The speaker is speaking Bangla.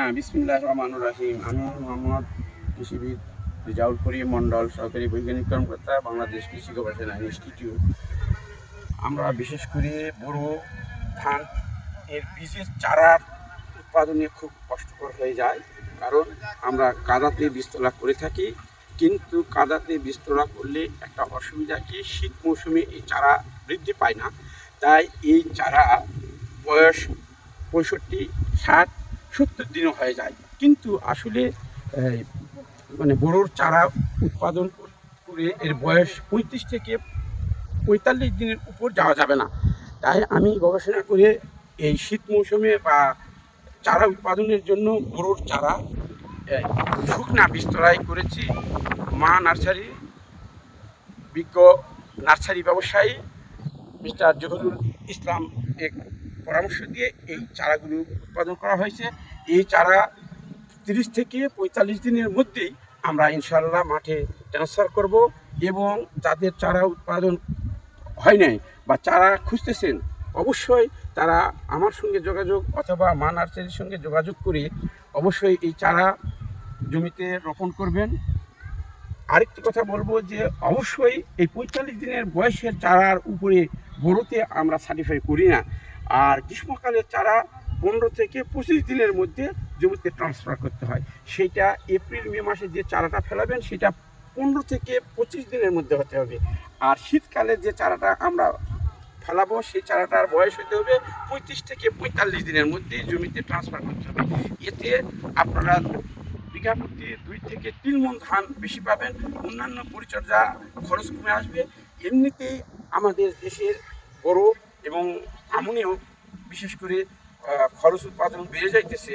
হ্যাঁ বিসমিল্লাহ রহমান রাহিম। আমি মোহাম্মদ কৃষিবিদ রিজাউল করিম মণ্ডল সরকারি বৈজ্ঞানিক কর্মকর্তা, বাংলাদেশ কৃষি গবেষণা ইনস্টিটিউট। আমরা বিশেষ করে বড় ধান এর বীজের চারার উৎপাদনে খুব কষ্টকর হয়ে যায়, কারণ আমরা কাদাতে বীজতলা করে থাকি, কিন্তু কাদাতে বীজতলা করলে একটা অসুবিধা কি? শীত মৌসুমে এই চারা বৃদ্ধি পায় না। তাই এই চারা বয়স পঁয়ষট্টি, ষাট সত্তর দিনও হয়ে যায় কিন্তু আসলে মানে বড়োর চারা উৎপাদন করে এর বয়স পঁয়ত্রিশ থেকে পঁয়তাল্লিশ দিনের উপর যাওয়া যাবে না। তাই আমি গবেষণা করে এই শীত মৌসুমে বা চারা উৎপাদনের জন্য বড়োর চারা শুকনা বিস্তরাই করেছি। মা নার্সারি, বিজ্ঞ নার্সারি ব্যবসায়ী মিস্টার জহুরুল ইসলাম এক পরামর্শ দিয়ে এই চারাগুলো উৎপাদন করা হয়েছে। এই চারা তিরিশ থেকে পঁয়তাল্লিশ দিনের মধ্যেই আমরা ইনশাল্লাহ মাঠে ট্রান্সফার করব এবং যাদের চারা উৎপাদন হয় নাই বা চারা খুঁজতেছেন, অবশ্যই তারা আমার সঙ্গে যোগাযোগ অথবা মা নার্সারির সঙ্গে যোগাযোগ করে অবশ্যই এই চারা জমিতে রোপণ করবেন। আরেকটি কথা বলব যে অবশ্যই এই পঁয়তাল্লিশ দিনের বয়সের চারার উপরে বড়োতে আমরা সার্টিফাই করি না। আর গ্রীষ্মকালের চারা পনেরো থেকে পঁচিশ দিনের মধ্যে জমিতে ট্রান্সফার করতে হয়। সেটা এপ্রিল মে মাসে যে চারাটা ফেলাবেন, সেটা পনেরো থেকে পঁচিশ দিনের মধ্যে হতে হবে। আর শীতকালে যে চারাটা আমরা ফেলাবো, সেই চারাটার বয়স হতে হবে পঁয়ত্রিশ থেকে পঁয়তাল্লিশ দিনের মধ্যে জমিতে ট্রান্সফার করতে হবে। এতে আপনারা বিঘা প্রতি দুই থেকে তিন মন ধান বেশি পাবেন, অন্যান্য পরিচর্যা খরচ কমে আসবে। এমনিতেই আমাদের দেশের বড় এবং আমনেও বিশেষ করে খরচ উৎপাদন বেড়ে যাইতেছে